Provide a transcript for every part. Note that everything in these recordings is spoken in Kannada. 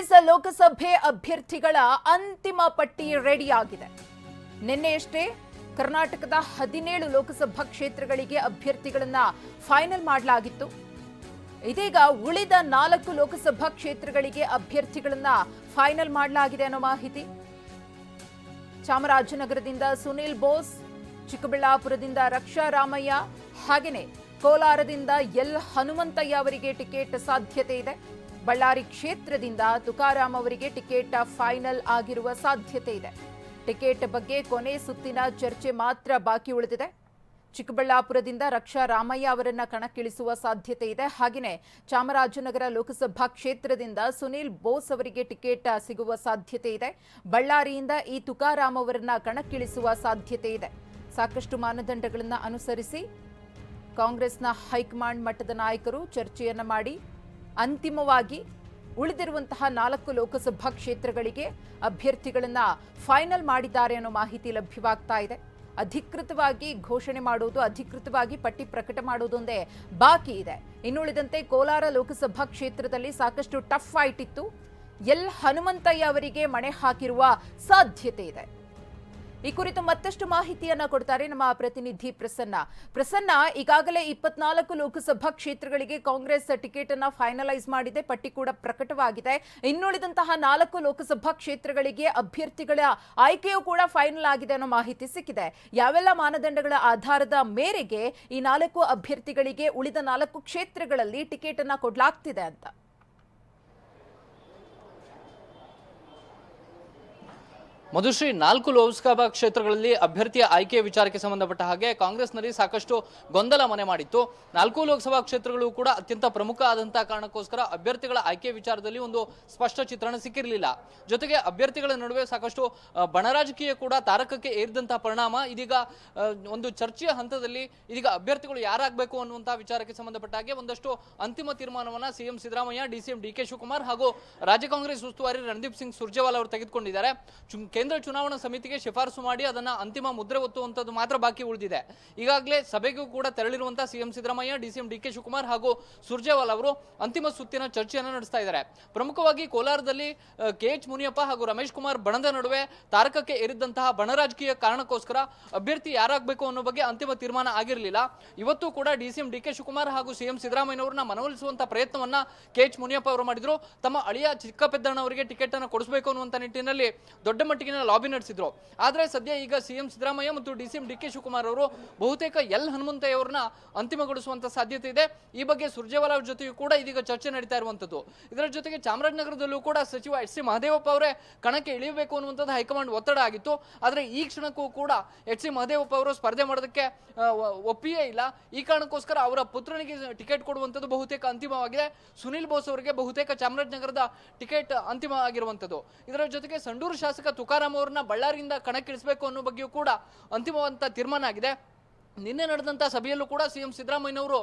ಕಾಂಗ್ರೆಸ್ ಲೋಕಸಭೆ ಅಭ್ಯರ್ಥಿಗಳ ಅಂತಿಮ ಪಟ್ಟಿ ರೆಡಿಯಾಗಿದೆ. ನಿನ್ನೆಯಷ್ಟೇ ಕರ್ನಾಟಕದ ಹದಿನೇಳು ಲೋಕಸಭಾ ಕ್ಷೇತ್ರಗಳಿಗೆ ಅಭ್ಯರ್ಥಿಗಳನ್ನ ಫೈನಲ್ ಮಾಡಲಾಗಿತ್ತು. ಇದೀಗ ಉಳಿದ ನಾಲ್ಕು ಲೋಕಸಭಾ ಕ್ಷೇತ್ರಗಳಿಗೆ ಅಭ್ಯರ್ಥಿಗಳನ್ನ ಫೈನಲ್ ಮಾಡಲಾಗಿದೆ ಅನ್ನೋ ಮಾಹಿತಿ. ಚಾಮರಾಜನಗರದಿಂದ ಸುನಿಲ್ ಬೋಸ್, ಚಿಕ್ಕಬಳ್ಳಾಪುರದಿಂದ ರಕ್ಷಾ ರಾಮಯ್ಯ ಹಾಗೆಯೇ ಕೋಲಾರದಿಂದ ಎಲ್ ಹನುಮಂತಯ್ಯ ಅವರಿಗೆ ಟಿಕೆಟ್ ಸಾಧ್ಯತೆ ಇದೆ. ಬಳ್ಳಾರಿ ಕ್ಷೇತ್ರದಿಂದ ತುಕಾರಾಮ್ ಅವರಿಗೆ ಟಿಕೆಟ್ ಫೈನಲ್ ಆಗಿರುವ ಸಾಧ್ಯತೆ ಇದೆ. ಟಿಕೆಟ್ ಬಗ್ಗೆ ಕೊನೆ ಸುತ್ತಿನ ಚರ್ಚೆ ಮಾತ್ರ ಬಾಕಿ ಉಳಿದಿದೆ. ಚಿಕ್ಕಬಳ್ಳಾಪುರದಿಂದ ರಕ್ಷಾ ರಾಮಯ್ಯ ಅವರನ್ನ ಕಣಕ್ಕಿಳಿಸುವ ಸಾಧ್ಯತೆ ಇದೆ. ಹಾಗೆಯೇ ಚಾಮರಾಜನಗರ ಲೋಕಸಭಾ ಕ್ಷೇತ್ರದಿಂದ ಸುನೀಲ್ ಬೋಸ್ ಅವರಿಗೆ ಟಿಕೆಟ್ ಸಿಗುವ ಸಾಧ್ಯತೆ ಇದೆ. ಬಳ್ಳಾರಿಯಿಂದ ಈ ತುಕಾರಾಮ್ ಅವರನ್ನ ಕಣಕ್ಕಿಳಿಸುವ ಸಾಧ್ಯತೆ ಇದೆ. ಸಾಕಷ್ಟು ಮಾನದಂಡಗಳನ್ನು ಅನುಸರಿಸಿ ಕಾಂಗ್ರೆಸ್ನ ಹೈಕಮಾಂಡ್ ಮಟ್ಟದ ನಾಯಕರು ಚರ್ಚೆಯನ್ನು ಮಾಡಿ ಅಂತಿಮವಾಗಿ ಉಳಿದಿರುವಂತಹ ನಾಲ್ಕು ಲೋಕಸಭಾ ಕ್ಷೇತ್ರಗಳಿಗೆ ಅಭ್ಯರ್ಥಿಗಳನ್ನ ಫೈನಲ್ ಮಾಡಿದ್ದಾರೆ ಅನ್ನೋ ಮಾಹಿತಿ ಲಭ್ಯವಾಗ್ತಾ ಇದೆ. ಅಧಿಕೃತವಾಗಿ ಘೋಷಣೆ ಮಾಡುವುದು ಅಧಿಕೃತವಾಗಿ ಪಟ್ಟಿ ಪ್ರಕಟ ಮಾಡುವುದೊಂದೇ ಬಾಕಿ ಇದೆ. ಇನ್ನುಳಿದಂತೆ ಕೋಲಾರ ಲೋಕಸಭಾ ಕ್ಷೇತ್ರದಲ್ಲಿ ಸಾಕಷ್ಟು ಟಫ್ ಫೈಟ್ ಇತ್ತು. ಎಲ್ ಹನುಮಂತಯ್ಯ ಅವರಿಗೆ ಮಣೆ ಹಾಕಿರುವ ಸಾಧ್ಯತೆ ಇದೆ. ಈ ಕುರಿತು ಮತ್ತಷ್ಟು ಮಾಹಿತಿಯನ್ನ ಕೊಡ್ತಾರೆ ನಮ್ಮ ಪ್ರತಿನಿಧಿ ಪ್ರಸನ್ನ. ಪ್ರಸನ್ನ, ಈಗಾಗಲೇ ಇಪ್ಪತ್ನಾಲ್ಕು ಲೋಕಸಭಾ ಕ್ಷೇತ್ರಗಳಿಗೆ ಕಾಂಗ್ರೆಸ್ ಟಿಕೆಟ್ ಅನ್ನ ಫೈನಲೈಸ್ ಮಾಡಿದೆ, ಪಟ್ಟಿ ಕೂಡ ಪ್ರಕಟವಾಗಿದೆ. ಇನ್ನುಳಿದಂತಹ ನಾಲ್ಕು ಲೋಕಸಭಾ ಕ್ಷೇತ್ರಗಳಿಗೆ ಅಭ್ಯರ್ಥಿಗಳ ಆಯ್ಕೆಯೂ ಕೂಡ ಫೈನಲ್ ಆಗಿದೆ ಅನ್ನೋ ಮಾಹಿತಿ ಸಿಕ್ಕಿದೆ. ಯಾವೆಲ್ಲ ಮಾನದಂಡಗಳ ಆಧಾರದ ಮೇರೆಗೆ ಈ ನಾಲ್ಕು ಅಭ್ಯರ್ಥಿಗಳಿಗೆ ಉಳಿದ ನಾಲ್ಕು ಕ್ಷೇತ್ರಗಳಲ್ಲಿ ಟಿಕೆಟ್ ಅನ್ನ ಕೊಡಲಾಗ್ತಿದೆ ಅಂತ. ಮಧುಶ್ರೀ, ನಾಲ್ಕು ಲೋಕಸಭಾ ಕ್ಷೇತ್ರಗಳಲ್ಲಿ ಅಭ್ಯರ್ಥಿಯ ಆಯ್ಕೆ ವಿಚಾರಕ್ಕೆ ಸಂಬಂಧಪಟ್ಟ ಹಾಗೆ ಕಾಂಗ್ರೆಸ್ನಲ್ಲಿ ಸಾಕಷ್ಟು ಗೊಂದಲ ಮನೆ ಮಾಡಿತ್ತು. ನಾಲ್ಕು ಲೋಕಸಭಾ ಕ್ಷೇತ್ರಗಳು ಕೂಡ ಅತ್ಯಂತ ಪ್ರಮುಖ ಆದಂತಹ ಕಾರಣಕ್ಕೋಸ್ಕರ ಅಭ್ಯರ್ಥಿಗಳ ಆಯ್ಕೆ ವಿಚಾರದಲ್ಲಿ ಒಂದು ಸ್ಪಷ್ಟ ಚಿತ್ರಣ ಸಿಕ್ಕಿರಲಿಲ್ಲ. ಜೊತೆಗೆ ಅಭ್ಯರ್ಥಿಗಳ ನಡುವೆ ಸಾಕಷ್ಟು ಬಣರಾಜಕೀಯ ಕೂಡ ತಾರಕಕ್ಕೆ ಏರಿದಂತಹ ಪರಿಣಾಮ. ಇದೀಗ ಒಂದು ಚರ್ಚೆಯ ಹಂತದಲ್ಲಿ ಇದೀಗ ಅಭ್ಯರ್ಥಿಗಳು ಯಾರಾಗಬೇಕು ಅನ್ನುವಂತಹ ವಿಚಾರಕ್ಕೆ ಸಂಬಂಧಪಟ್ಟ ಹಾಗೆ ಒಂದಷ್ಟು ಅಂತಿಮ ತೀರ್ಮಾನವನ್ನ CM Siddaramaiah DCM D K Shivakumar ಹಾಗೂ ರಾಜ್ಯ ಕಾಂಗ್ರೆಸ್ ಉಸ್ತುವಾರಿ ರಣದೀಪ್ ಸಿಂಗ್ ಸುರ್ಜೇವಾಲಾ ಅವರು ತೆಗೆದುಕೊಂಡಿದ್ದಾರೆ. ಕೇಂದ್ರ ಚುನಾವಣಾ ಸಮಿತಿಗೆ ಶಿಫಾರಸು ಮಾಡಿ ಅದನ್ನ ಅಂತಿಮ ಮುದ್ರೆ ಒತ್ತುವಂಥದ್ದು ಮಾತ್ರ ಬಾಕಿ ಉಳಿದಿದೆ. ಈಗಾಗಲೇ ಸಭೆಗೂ ಕೂಡ ತೆರಳಿರುವಂತಹ CM Siddaramaiah, DCM D K Shivakumar ಹಾಗೂ ಸುರ್ಜೇವಾಲ್ ಅವರು ಅಂತಿಮ ಸುತ್ತಿನ ಚರ್ಚೆಯನ್ನು ನಡೆಸ್ತಾ ಇದ್ದಾರೆ. ಪ್ರಮುಖವಾಗಿ ಕೋಲಾರದಲ್ಲಿ ಕೆ ಎಚ್ ಮುನಿಯಪ್ಪ ಹಾಗೂ ರಮೇಶ್ ಕುಮಾರ್ ಬಣದ ನಡುವೆ ತಾರಕಕ್ಕೆ ಏರಿದ್ದಂತಹ ಬಣರಾಜಕೀಯ ಕಾರಣಕ್ಕೋಸ್ಕರ ಅಭ್ಯರ್ಥಿ ಯಾರಾಗಬೇಕು ಅನ್ನೋ ಬಗ್ಗೆ ಅಂತಿಮ ತೀರ್ಮಾನ ಆಗಿರಲಿಲ್ಲ. ಇವತ್ತು ಕೂಡ ಡಿಸಿಎಂ ಡಿ ಕೆ ಶಿವಕುಮಾರ್ ಹಾಗೂ ಸಿಎಂ ಸಿದ್ದರಾಮಯ್ಯನವರನ್ನ ಮನವೊಲಿಸುವಂತಹ ಪ್ರಯತ್ನವನ್ನ ಕೆ ಎಚ್ ಮುನಿಯಪ್ಪ ಅವರು ಮಾಡಿದ್ರು. ತಮ್ಮ ಅಳಿಯ ಚಿಕ್ಕಪೆದ್ದಣ್ಣವರಿಗೆ ಟಿಕೆಟ್ ಅನ್ನು ಕೊಡಿಸಬೇಕು ಅನ್ನುವಂತ ನಿಟ್ಟಿನಲ್ಲಿ ದೊಡ್ಡ ಮಟ್ಟಿಗಿನ ಲಾಬಿ ನಡೆಸಿದ್ರು. ಆದರೆ ಸದ್ಯ ಈಗ ಸಿಎಂ ಸಿದ್ದರಾಮಯ್ಯ ಮತ್ತು ಡಿಸಿಎಂ ಡಿ ಕೆ ಶಿವಕುಮಾರ್ ಅವರು ಬಹುತೇಕ ಎಲ್ ಹನುಮಂತಯ್ಯ ಅವರನ್ನ ಅಂತಿಮಗೊಳಿಸುವಂತ ಸಾಧ್ಯತೆ ಇದೆ. ಈ ಬಗ್ಗೆ ಸುರ್ಜೇವಾಲ ಅವ್ರ ಜೊತೆಯೂ ಕೂಡ ಇದೀಗ ಚರ್ಚೆ ನಡೀತಾ ಇರುವಂತದ್ದು. ಇದರ ಜೊತೆಗೆ ಚಾಮರಾಜನಗರದಲ್ಲೂ ಕೂಡ ಸಚಿವ ಎಚ್ ಸಿ ಮಹದೇವಪ್ಪ ಅವರೇ ಕಣಕ್ಕೆ ಇಳಿಯಬೇಕು ಅನ್ನುವಂಥದ್ದು ಹೈಕಮಾಂಡ್ ಒತ್ತಡ ಆಗಿತ್ತು. ಆದರೆ ಈ ಕ್ಷಣಕ್ಕೂ ಕೂಡ ಎಚ್ ಸಿ ಮಹದೇವಪ್ಪ ಅವರು ಸ್ಪರ್ಧೆ ಮಾಡೋದಕ್ಕೆ ಒಪ್ಪಿಯೇ ಇಲ್ಲ. ಈ ಕಾರಣಕ್ಕೋಸ್ಕರ ಅವರ ಪುತ್ರನಿಗೆ ಟಿಕೆಟ್ ಕೊಡುವಂಥದ್ದು ಬಹುತೇಕ ಅಂತಿಮವಾಗಿದೆ. ಸುನಿಲ್ ಬೋಸ್ ಅವರಿಗೆ ಬಹುತೇಕ ಚಾಮರಾಜನಗರದ ಟಿಕೆಟ್ ಅಂತಿಮ ಆಗಿರುವಂಥದ್ದು. ಇದರ ಜೊತೆಗೆ ಸಂಡೂರು ಶಾಸಕ ತುಕಾರಾಂ ಅವರನ್ನ ಬಳ್ಳಾರಿಯಿಂದ ಕಣಕ್ಕಿಳಿಸಬೇಕು ಅನ್ನೋ ಬಗ್ಗೆಯೂ ಕೂಡ ಅಂತಿಮವಾದಂಥ ತೀರ್ಮಾನ ಆಗಿದೆ. ನಿನ್ನೆ ನಡೆದಂಥ ಸಭೆಯಲ್ಲೂ ಕೂಡ ಸಿಎಂ ಸಿದ್ದರಾಮಯ್ಯನವರು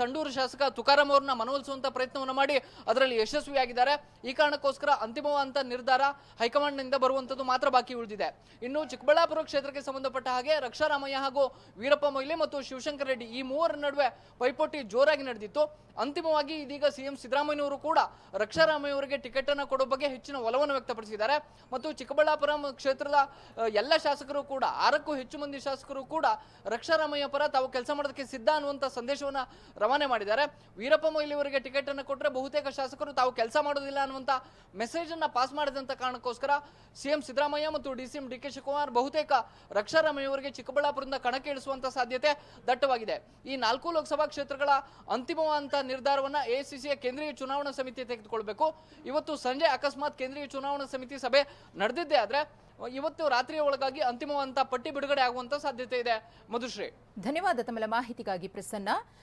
ಸಂಡೂರು ಶಾಸಕ ತುಕಾರಾಂ ಅವ್ರನ್ನ ಮನವೊಲಿಸುವಂತ ಪ್ರಯತ್ನವನ್ನು ಮಾಡಿ ಅದರಲ್ಲಿ ಯಶಸ್ವಿಯಾಗಿದ್ದಾರೆ. ಈ ಕಾರಣಕ್ಕೋಸ್ಕರ ಅಂತಿಮವಾದಂಥ ನಿರ್ಧಾರ ಹೈಕಮಾಂಡ್ನಿಂದ ಬರುವಂಥದ್ದು ಮಾತ್ರ ಬಾಕಿ ಉಳಿದಿದೆ. ಇನ್ನು ಚಿಕ್ಕಬಳ್ಳಾಪುರ ಕ್ಷೇತ್ರಕ್ಕೆ ಸಂಬಂಧಪಟ್ಟ ಹಾಗೆ ರಕ್ಷಾರಾಮಯ್ಯ ಹಾಗೂ ವೀರಪ್ಪ ಮೊಯ್ಲಿ ಮತ್ತು ಶಿವಶಂಕರ ರೆಡ್ಡಿ ಈ ಮೂವರ ನಡುವೆ ಪೈಪೋಟಿ ಜೋರಾಗಿ ನಡೆದಿತ್ತು. ಅಂತಿಮವಾಗಿ ಇದೀಗ ಸಿಎಂ ಸಿದ್ದರಾಮಯ್ಯನವರು ಕೂಡ ರಕ್ಷಾರಾಮಯ್ಯ ಅವರಿಗೆ ಟಿಕೆಟ್ ಅನ್ನು ಕೊಡೋ ಬಗ್ಗೆ ಹೆಚ್ಚಿನ ಒಲವನ್ನು ವ್ಯಕ್ತಪಡಿಸಿದ್ದಾರೆ. ಮತ್ತು ಚಿಕ್ಕಬಳ್ಳಾಪುರ ಕ್ಷೇತ್ರದ ಎಲ್ಲ ಶಾಸಕರು ಕೂಡ, ಆರಕ್ಕೂ ಹೆಚ್ಚು ಮಂದಿ ಶಾಸಕರು ಕೂಡ ರಕ್ಷಾರಾಮಯ್ಯ ಪರ ತಾವು ಕೆಲಸ ಮಾಡೋದಕ್ಕೆ ಸಿದ್ಧ ಅನ್ನುವಂಥ ಸಂದೇಶವನ್ನ ರವಾನೆ ಮಾಡಿದ್ದಾರೆ. ವೀರಪ್ಪ ಮೊಯ್ಲಿ ಅವರಿಗೆ ಟಿಕೆಟ್ ಅನ್ನು ಕೊಟ್ಟರೆ ಬಹುತೇಕ ಶಾಸಕರು ತಾವು ಕೆಲಸ ಮಾಡೋದಿಲ್ಲ ಅನ್ನುವಂಥ ಮೆಸೇಜ್ ಅನ್ನ ಪಾಸ್ ಮಾಡಿದಂತ ಕಾರಣಕ್ಕೋಸ್ಕರ ಸಿಎಂ ಸಿದ್ದರಾಮಯ್ಯ ಮತ್ತು ಡಿಸಿಎಂ ಡಿ ಕೆ ಶಿವಕುಮಾರ್ ಬಹುತೇಕ ರಕ್ಷಾರಾಮಯ್ಯ ಅವರಿಗೆ ಚಿಕ್ಕಬಳ್ಳಾಪುರದಿಂದ ಕಣಕ್ಕೆ ಇಳಿಸುವಂತ ಸಾಧ್ಯತೆ ದಟ್ಟವಾಗಿದೆ. ಈ ನಾಲ್ಕು ಲೋಕಸಭಾ ಕ್ಷೇತ್ರಗಳ ಅಂತಿಮವಾದಂತ ನಿರ್ಧಾರವನ್ನ ಎಐಸಿಸಿಯ ಕೇಂದ್ರೀಯ ಚುನಾವಣಾ ಸಮಿತಿ ತೆಗೆದುಕೊಳ್ಬೇಕು. ಇವತ್ತು ಸಂಜೆ ಅಕಸ್ಮಾತ್ ಕೇಂದ್ರೀಯ ಚುನಾವಣಾ ಸಮಿತಿ ಸಭೆ ನಡೆದಿದ್ದೇ ಆದ್ರೆ ಇವತ್ತು ರಾತ್ರಿಯ ಒಳಗಾಗಿ ಅಂತಿಮವಂತ ಪಟ್ಟಿ ಬಿಡುಗಡೆ ಆಗುವಂತ ಸಾಧ್ಯತೆ ಇದೆ. ಮಧುಶ್ರೀ. ಧನ್ಯವಾದ ತಮ್ಮ ಮಾಹಿತಿಗಾಗಿ ಪ್ರಸನ್ನ.